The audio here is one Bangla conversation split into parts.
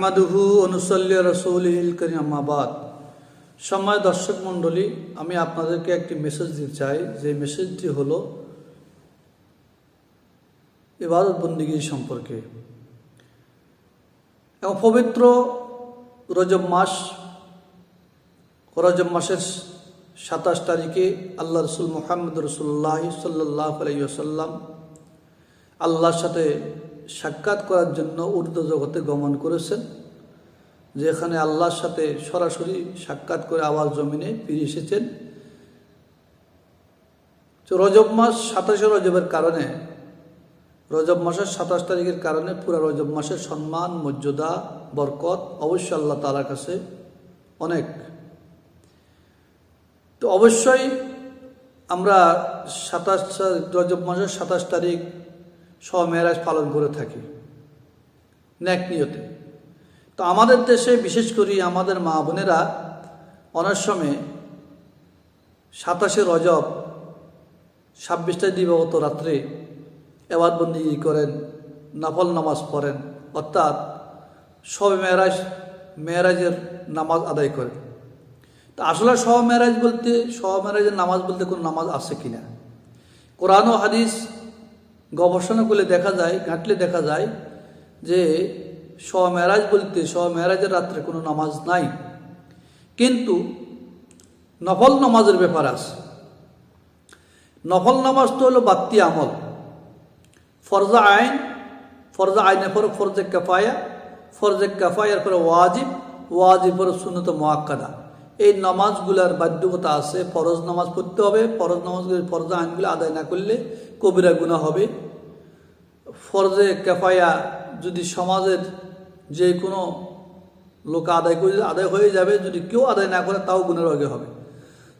মাদুহু অনুসল্লি রসৌলিল করিমাবাদ সময় দর্শক মণ্ডলী, আমি আপনাদেরকে একটি মেসেজ দিতে চাই। যে মেসেজটি হলো ইবাদত বন্দিগি সম্পর্কে। এবং পবিত্র রজব মাস, রজব মাসের সাতাশ তারিখে আল্লাহ রসুল মোহাম্মদ রসুল্লাহ সাল্লাহ আলাইসাল্লাম আল্লাহর সাথে সাক্ষাৎ করার জন্য উর্দু জগতে গমন করেছেন, যেখানে আল্লাহর সাথে সরাসরি সাক্ষাৎ করে আবার জমিনে ফিরে এসেছেন। রজব মাস সাতাশে রজবের কারণে, রজব মাসের সাতাশ তারিখের কারণে পুরো রজব মাসের সম্মান, মর্যাদা, বরকত অবশ্যই আল্লাহ তালার কাছে অনেক। তো অবশ্যই আমরা সাতাশ রজব মাসের সাতাশ তারিখ সব মেয়েরাজ পালন করে থাকি, ন্যাক নিয়তে। তো আমাদের দেশে, বিশেষ করে আমাদের মা বোনেরা অনেক সময় সাতাশে রজব, ছাব্বিশটা দিবাগত রাত্রে এবাদবন্দি করেন, নাফল নামাজ পড়েন, অর্থাৎ সব মেয়েরাজ মেয়েরাজের নামাজ আদায় করেন। তা আসলে সব মেয়েরাজ বলতে সব মেয়েরাজের নামাজ বলতে কোনো নামাজ আছে কিনা? কোরআন ও হাদিস গবেষণা করলে দেখা যায়, ঘাঁটলে দেখা যায় যে শ মেরাজ বলতে শ মেরাজের রাত্রে কোনো নামাজ নাই। কিন্তু নফল নামাজের ব্যাপার আছে। নফল নামাজ তো হলো বাত্তি আমল। ফরজা আইন, ফরজা আইনের পরে ফরজে কাফায়া, ফরজে কাফায়ার পরে ওয়াজিব ওয়াজিব পরে সুনত মোয়াক্কাদা এই নামাজগুলার বাধ্যকতা আছে, ফরজ নামাজ পড়তে হবে, ফরজ নামাজগুলি ফরজা আইনগুলো আদায় না করলে কবিরা গুণা হবে। ফরজে কেফায়া যদি সমাজের যে কোনো লোক আদায় করে, আদায় হয়ে যাবে, যদি কেউ আদায় না করে তাও গুণের আগে হবে।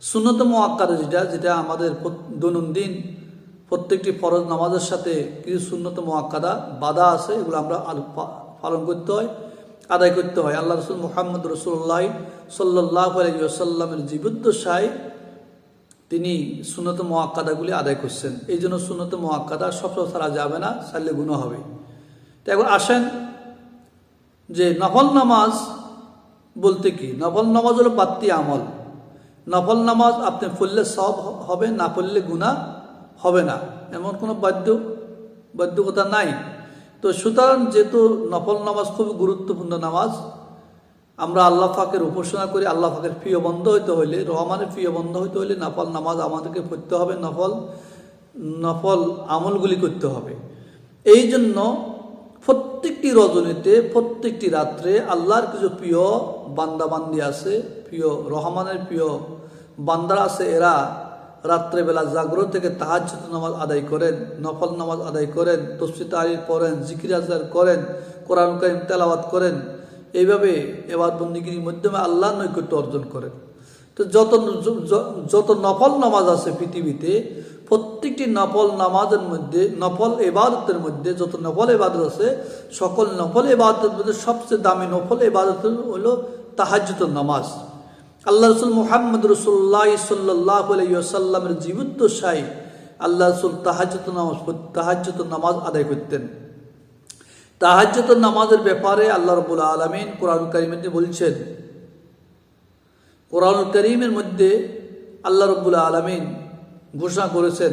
শূন্যতম আক্কারে যেটা যেটা আমাদের দৈনন্দিন প্রত্যেকটি ফরজ নামাজের সাথে কিছু শূন্যতম আক্কাদা বাধা আছে, এগুলো আমরা পালন করতে হয়। আদায় করতে হয়। আল্লাহ রসুল মোহাম্মদ রসুল্লাহ সাল্লাহ আলাইসাল্লামের জীবদ্দশায় তিনি সুনত মোয়াক্কাদাগুলি আদায় করছেন। এই জন্য সুনত মোয়াক্কাদা সব ছাড়া যাবে না সারলে গুণ হবে। তো এখন আসেন যে নফল নামাজ বলতে কি? নফল নামাজ হলো বাত্তি আমল। নফল নামাজ আপনি পড়লে সব হবে, না পড়লে গুণা হবে না। এমন কোনো বাধ্য বাধ্যকতা নাই। তো সুতরাং যেহেতু নফল নামাজ খুব গুরুত্বপূর্ণ নামাজ, আমরা আল্লাহ ফাঁকের উপাসনা করি, আল্লাহ ফাঁকের প্রিয় বন্ধ হইতে হইলে, রহমানের প্রিয় বন্ধ হইতে হইলে নফল নামাজ আমাদেরকে পড়তে হবে, নফল নফল আমলগুলি করতে হবে। এই জন্য প্রত্যেকটি রজনীতে, প্রত্যেকটি রাত্রে আল্লাহর কিছু প্রিয় বান্দাবান্দি আছে, প্রিয় রহমানের প্রিয় বান্দারা আছে, এরা রাত্রেবেলা জাগ্রত থেকে তাহাজ নামাজ আদায় করেন, নফল নামাজ আদায় করেন তসফি তারিফ পড়েন, জিকির আজগার করেন কোরআন কারিম তেলাওয়াত করেন। এইভাবে এবার বন্দিগিরির মাধ্যমে আল্লাহ নৈকট্য অর্জন করেন। তো যত যত নফল নামাজ আছে পৃথিবীতে, প্রত্যেকটি নফল নামাজের মধ্যে, নফল এবাদতের মধ্যে যত নফল এবাদত আছে, সকল নফল এবাদতের মধ্যে সবচেয়ে দামি নফল এবাদত হলো তাহাজুত নামাজ। আল্লাহ রসুল মোহাম্মদ রসুল্লাহ সাল্লাহ আলাইসাল্লামের জীবদ্দশাই আল্লাহ রসুল তাহাজুত নামাজ তাহাজুত নামাজ আদায় করতেন। তাহাজ্জত নামাজের ব্যাপারে আল্লাহ রবুল আলমিন কোরআন করিমের বলছেন কোরআন করিমের মধ্যে আল্লাহ রবুল আলমিন ঘোষণা করেছেন,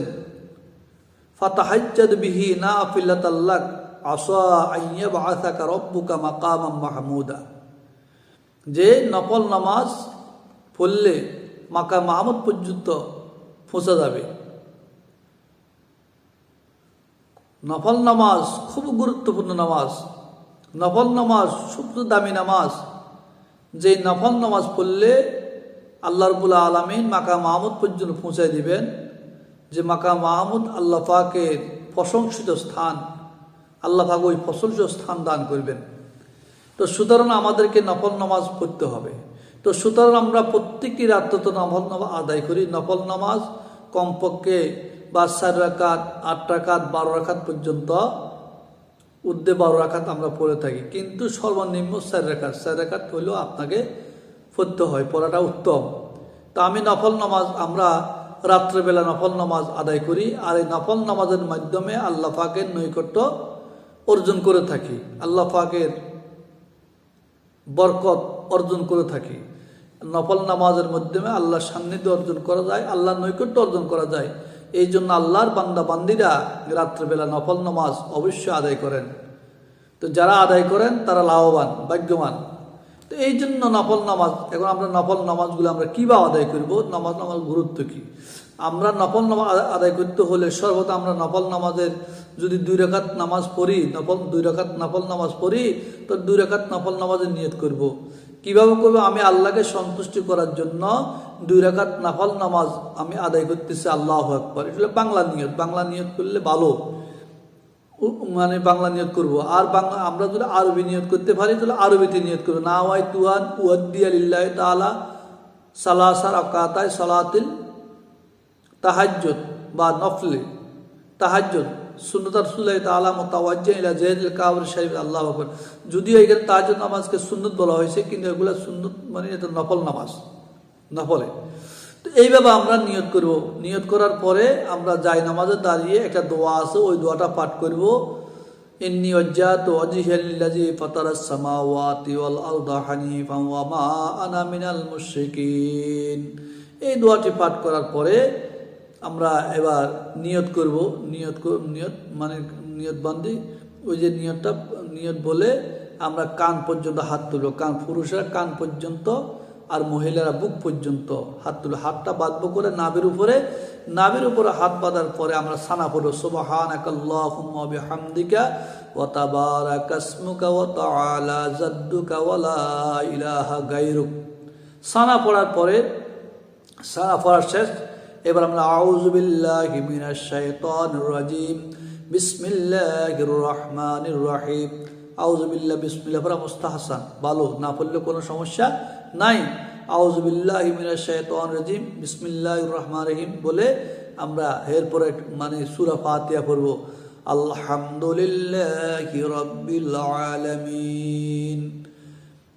ফাতাহাজ্জাদ বিহি না আফিল্লাত আল্লাহ আসা আইয়া বাসাকা রব্বুকা মাকাম মাহমুদা। যে নফল নামাজ পড়লে মাকা মাহমুদ পর্যন্ত পৌঁছা যাবে। নফল নামাজ খুব গুরুত্বপূর্ণ নামাজ। নফল নামাজ সবচেয়ে দামি নামাজ। যে নফল নামাজ পড়লে আল্লাহ রবুল্লা আলমিন মাকা মাহমুদ পর্যন্ত পৌঁছায় দিবেন। যে মাকা মাহমুদ আল্লাহ পাকের প্রশংসিত স্থান, আল্লাহ পাক ওই প্রশংসিত স্থান দান করবেন। তো সুতরাং আমাদেরকে নফল নামাজ পড়তে হবে। তো সুতরাং আমরা প্রত্যেকটি রাত্রে তো নফল নামাজ আদায় করি, নফল নামাজ, কমপক্ষে বা চার রাকাত, আট রাখাত বারো রাখাত পর্যন্ত উদ্দে বারো রাকাত আমরা পড়ে থাকি। কিন্তু সর্বনিম্ন চার রেখাত চার রেখাত হলেও আপনাকে পড়তে হয়, পড়াটা উত্তম। তা আমি নফল নামাজ, আমরা রাত্রেবেলা নফল নামাজ আদায় করি, আর এই নফল নামাজের মাধ্যমে আল্লাহ পাকের নৈকট্য অর্জন করে থাকি। আল্লাহ পাকের বরকত অর্জন করে থাকি। নফল নামাজের মাধ্যমে আল্লাহর সান্নিধ্য অর্জন করা যায়, আল্লাহর নৈকট্য অর্জন করা যায়। এই জন্য আল্লাহর বান্দা বান্দিরা রাত্রেবেলা নফল নামাজ অবশ্যই আদায় করেন। তো যারা আদায় করেন, তারা লাভবান, ভাগ্যবান। তো এই জন্য নফল নামাজ, এখন আমরা নফল নামাজগুলো আমরা কীভাবে আদায় করব? নামাজ নামাজ গুরুত্ব কী? আমরা নফল নামাজ আদায় করতে হলে সর্বদা আমরা নফল নামাজের যদি দুই রেখাত নামাজ পড়ি, নফল, দুই রেখাত নফল নামাজ পড়ি, তো দুই রেখাত নফল নামাজের নিয়ত করব। কীভাবে করব? আমি আল্লাহকে সন্তুষ্টি করার জন্য দুই রেখাত নাফল নামাজ আমি আদায় করতেছি, আল্লাহ একবার এটা বাংলা নিয়ত। বাংলা নিয়ত করলে ভালো। মানে বাংলা নিয়ত করব। আর বাংলা, আমরা যদি আরবি নিয়ত করতে পারি, তাহলে আরবিতে নিয়ত করব। না ওয়াই তুয়ান উদ্দিয়ালিল্লাহ তালা সালাসার আকাতায় সালাতিল তাহাজ্জুদ বা নফলে তাহাজ্জুদ। সুন্নতার সুল্লাহ তালা মোতাওয়াজ্জা ইলা কাবর শরীফ, আল্লাহ আকবর। যদিও এখানে তাহাজ্জুদ নামাজকে সুন্নত বলা হয়েছে, কিন্তু এগুলো সুন্নত মানে এটা নফল নামাজ, নফলে। তো এইভাবে আমরা নিয়ত করব। নিয়ত করার পরে আমরা যাই নামাজে, দাঁড়িয়ে একটা দোয়া আছে, ওই দোয়াটা পাঠ করব। ইন্নি ওয়াজহিয়া লিল্লাযী ফাতারাস সামাওয়াতি ওয়াল মুশরিকিন। এই দোয়াটি পাঠ করার পরে আমরা এবার নিয়ত করব, নিয়ত নিয়ত মানে নিয়ত বান্ধি ওই যে নিয়তটা, নিয়ত বলে আমরা কান পর্যন্ত হাত তুলব। কান পুরুষরা কান পর্যন্ত আর মহিলারা বুক পর্যন্ত হাত তুলে হাতটা বাঁধবো করে নাভের উপরে। নাভের উপরে হাত বাঁধার পরে আমরা সানা পড়ব। সুবহানাকাল্লাহুম্মা বিহামদিকা ওয়া তাবারাকা ইসমুকা ওয়া তাআলা জাদ্দুকা ওয়া লা ইলাহা গায়রুক। সানা পড়ার পরে, সানা পড়ার শেষ এবার আমরা আউযু বিল্লাহি মিনাশ শাইতানির রাজিম। বিসমিল্লাহির রহমানির রহিম আউযু বিল্লাহ, বিসমিল্লাহ, পড়া মুস্তাহসান। ভালো, না পড়লে কোনো সমস্যা নাই। আউযু বিল্লাহি মিনাশ শাইতানির রাজিম বিসমিল্লাহির রহমানির রহিম বলে আমরা এরপরে মানে সূরা ফাতিহা পড়ব। আলহামদুলিল্লাহি রাব্বিল আলামিন।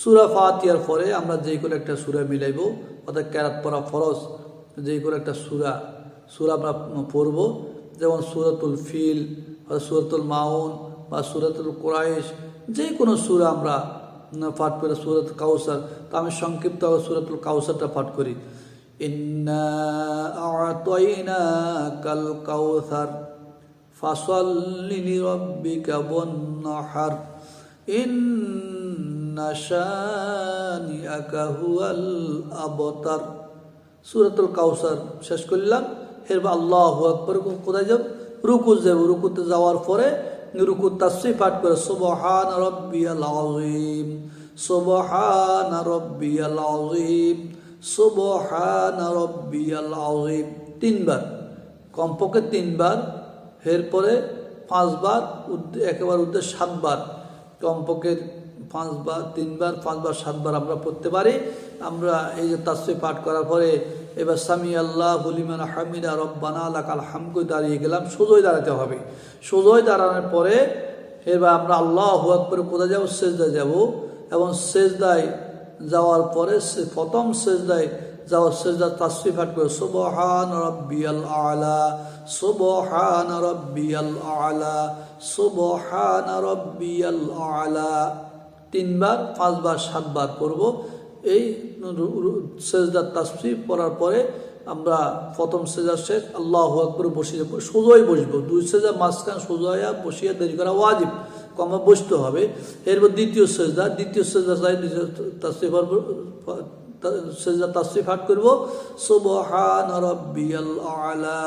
সুরা ফাতিয়ার পরে আমরা যে কোনো একটা সুরা মিলাইব, অর্থাৎ ক্যারাত পড়া ফরজ, যে কোনো একটা সুরা সুরা আমরা পড়ব, যেমন সুরাতুল ফিল সুরাতুল মাউন, বা সুরাতুল কোরাইশ, যে কোনো সুরা আমরা পাঠ করে সুরত কাউসার, তা আমি সংক্ষিপ্ত সুরাতুল কাউসারটা পাঠ করি। ইন্না কাল কাউসার, ফাসল্লি লিরাব্বিকা ওয়ান্নাহার ইন্না আবতার। সূরাতুল কাউসার শেষ করলাম। এরপর আল্লাহু আকবার কোথায় যাব? রুকু যাব। রুকুতে যাওয়ার পরে রুকু তাসবিহ পাঠ করে সুবহান রাব্বিয়াল আযীম, সুবহান রাব্বিয়াল আযীম, সুবহান রাব্বিয়াল আযীম। তিনবার। কমপক্ষে তিনবার। এরপরে পাঁচবার একেবারে উদ্দেশ্য সাতবার। কমপক্ষে পাঁচবার, তিনবার, পাঁচবার, সাতবার আমরা পড়তে পারি। আমরা এই যে তাসফি পাঠ করার পরে এবার সামি আল্লাহ হুলিমান হামিদা রব্বানা লাকাল হামকে দাঁড়িয়ে গেলাম, সোজোই দাঁড়াতে হবে। সোজোই দাঁড়ানোর পরে এবার আমরা আল্লাহ আকবরে কোথায় যাব? সেজদায় যাব। এবং সেজদায় যাওয়ার পরে সে প্রথম সেজদায় যাওয়ার সেজদা তাসফি পাঠ করে, সুবহান রাব্বিয়াল আলা, সুবহান রাব্বিয়াল আলা, সুবহান রাব্বিয়াল আলা। তিনবার, পাঁচবার, সাতবার পড়ব। এই সেজদার তাসফি পড়ার পরে আমরা প্রথম সেজার শেষ, আল্লাহ আকবর বসিয়ে সোজাই বসবো। দুই সেজা মাঝখান সোজাইয়া বসিয়া দেরি করা ওয়াজিব, কমে বসতে হবে। এরপর দ্বিতীয় সেজদা দ্বিতীয় সেজদা চাই তাসফি পড়ব সেজদা তাসফি পাঠ করব। সুবহান রাব্বিয়াল আলা,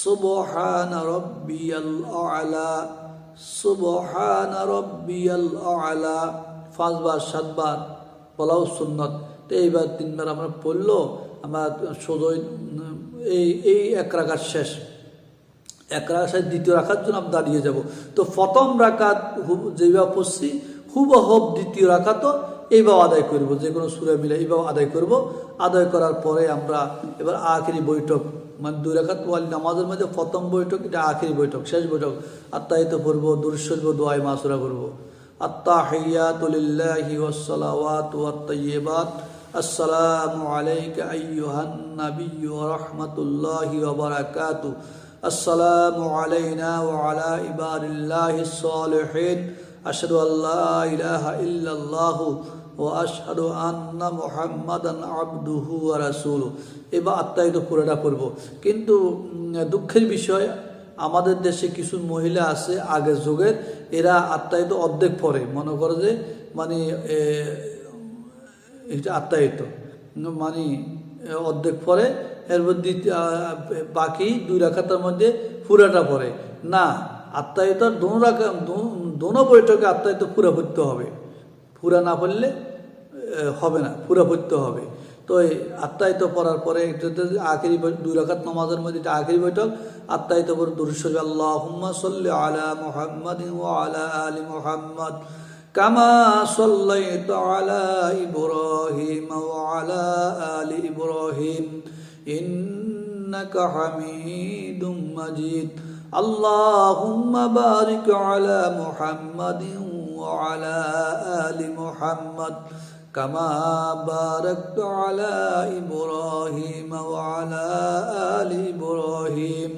সুবহান রাব্বিয়াল আলা। পাঁচবার, সাতবার, বলাও সুন্নত। তো এইবার তিনবার আমরা পড়ল, আমরা সোজই, এই এই এক রাখার শেষ। এক রাখার দ্বিতীয় রাখার জন্য আমরা দাঁড়িয়ে যাব। তো প্রথম রাখাত যেভাবে পড়ছি হুবহব দ্বিতীয় রাখাতও এইভাবে আদায় করব। যে কোনো সুরে মিলে এইভাবে আদায় করব। আদায় করার পরে আমরা এবার আখেরি বৈঠক মানে দুই রাখাত ওয়াল নামাজের মধ্যে প্রথম বৈঠক, এটা আখির বৈঠক, শেষ বৈঠক। আত্মাহিত পড়ব দুরুসব দোয়াই মাসুরা করব আত্মা ওয়াসসালাওয়াত ওয়াত্তাইয়্যিবাত আসসালামু আলাইনা ওয়া আলা ইবাদিল্লাহিস ইল্লাল্লাহু وأشهد أن محمدا عبده ورسوله এবার আত্মায়িত পুরোটা করব কিন্তু উম, দুঃখের বিষয় আমাদের দেশে কিছু মহিলা আছে আগের যুগের এরা আত্মায়িত অর্ধেক পরে মনে করে যে মানে এ, এটা আত্মায়িত মানে এ, অর্ধেক পরে এরপর দ্বিতীয় আ, বাকি দুই রাখাতার মধ্যে পুরাটা পরে না আত্মায়িত দোনো রাখা দোনো বৈঠকে আত্মায়িত পুরা পড়তে হবে পুরা না পড়লে এ, হবে না পুরা পড়তে হবে তো এই আত্মায়িত পড়ার পরে এটাতে আখেরি বৈ- দুই রাকাত নামাজের মধ্যে এটা আখেরি বৈঠক আত্মায়িত পরে দুরুশ্বর আল্লাহ সাল্লি আলা মুহাম্মাদ ওয়া আলা আলি মুহাম্মদ কামা সাল্লাইতু আলা ইব্রাহিম ওয়া আলা আলি ইব্রাহিম ইন্নাকা হামিদুম মাজিদ اللهم بارك على محمد وعلى آل محمد كما باركت على إبراهيم وعلى آل إبراهيم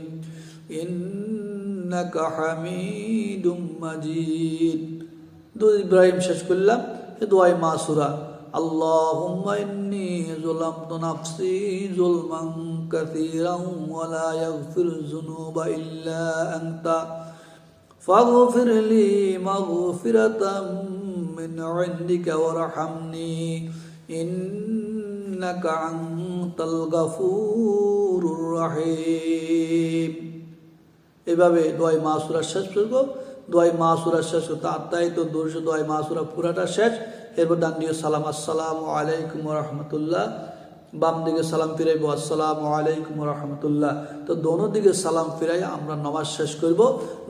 إنك حميد مجيد দু ইব্রাহিম শেষ করলাম এ দোয়াই মাসুরা اللهم إني ظلمت نفسي ظلما كثيرا ولا يغفر الذنوب إلا أنت فاغفر لي مغفرة من عندك وارحمني إنك أنت الغفور الرحيم এভাবে দোয়াই মাসুরা শেষ করবো দোয়াই মাসুরা শেষ করতে আত্মাই তো দুর্শ দোয়াই মাসুরা পুরাটা শেষ এরপর ডান দিকে সালাম আসসালাম আলাইকুম রহমতুল্লাহ বাম দিকে সালাম ফিরাইবো, আসসালাম আলাইকুম রহমতুল্লাহ। তো দোনো দিকে সালাম ফিরাই আমরা নমাজ শেষ করব।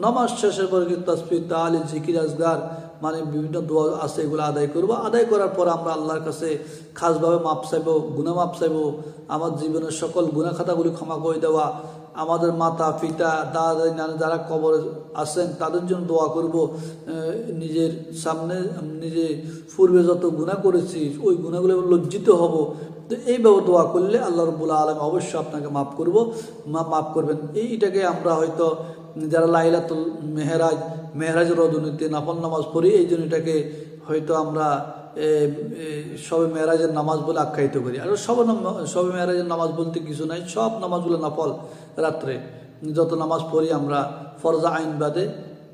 নমাজ শেষের পরে তসফি তালি জিকির আজগার মানে বিভিন্ন দোয়া আছে এগুলো আদায় করব। আদায় করার পর আমরা আল্লাহর কাছে খাসভাবে মাপ চাইব গুণা মাপ চাইব। আমার জীবনের সকল গুণা খাতাগুলি ক্ষমা করে দেওয়া। আমাদের মাতা, পিতা দাদা নানা যারা কবরে আছেন, তাদের জন্য দোয়া করব। নিজের সামনে, নিজে পূর্বে যত গুণা করেছি, ওই গুণাগুলো লজ্জিত হব। তো এইভাবে দোয়া করলে আল্লাহ রবুল্লা আলম অবশ্যই আপনাকে মাফ করব। মা, মাফ করবেন। এইটাকে আমরা হয়তো যারা লাইলাতুল মেহরাজ মেহরাজ রদনীতে নাফল নামাজ পড়ি, এই জন্য এটাকে হয়তো আমরা সবে মেহরাজের নামাজ বলে আখ্যায়িত করি। আর সব সবে মেয়েরাজের নামাজ বলতে কিছু নাই। সব নামাজগুলো নাফল রাত্রে। যত নামাজ পড়ি আমরা ফরজা আইন বাদে,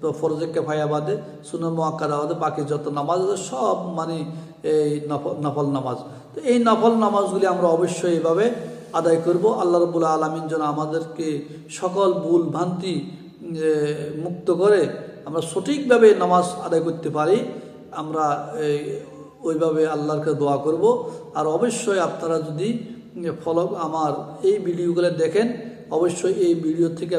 তো ফরজে কেফায়া বাদে সুনর মোয়াক্কাদা বাদে, বাকি যত নামাজ সব মানে এই নফল নামাজ। তো এই নফল নামাজগুলি আমরা অবশ্যই এভাবে আদায় করব। আল্লাহ রবুল্লা আলমিন যেন আমাদেরকে সকল ভুল ভ্রান্তি মুক্ত করে আমরা সঠিকভাবে নামাজ আদায় করতে পারি, আমরা ওইভাবে আল্লাহরকে দোয়া করব। আর অবশ্যই আপনারা যদি ফলো, আমার এই ভিডিওগুলো দেখেন, অবশ্যই এই ভিডিও থেকে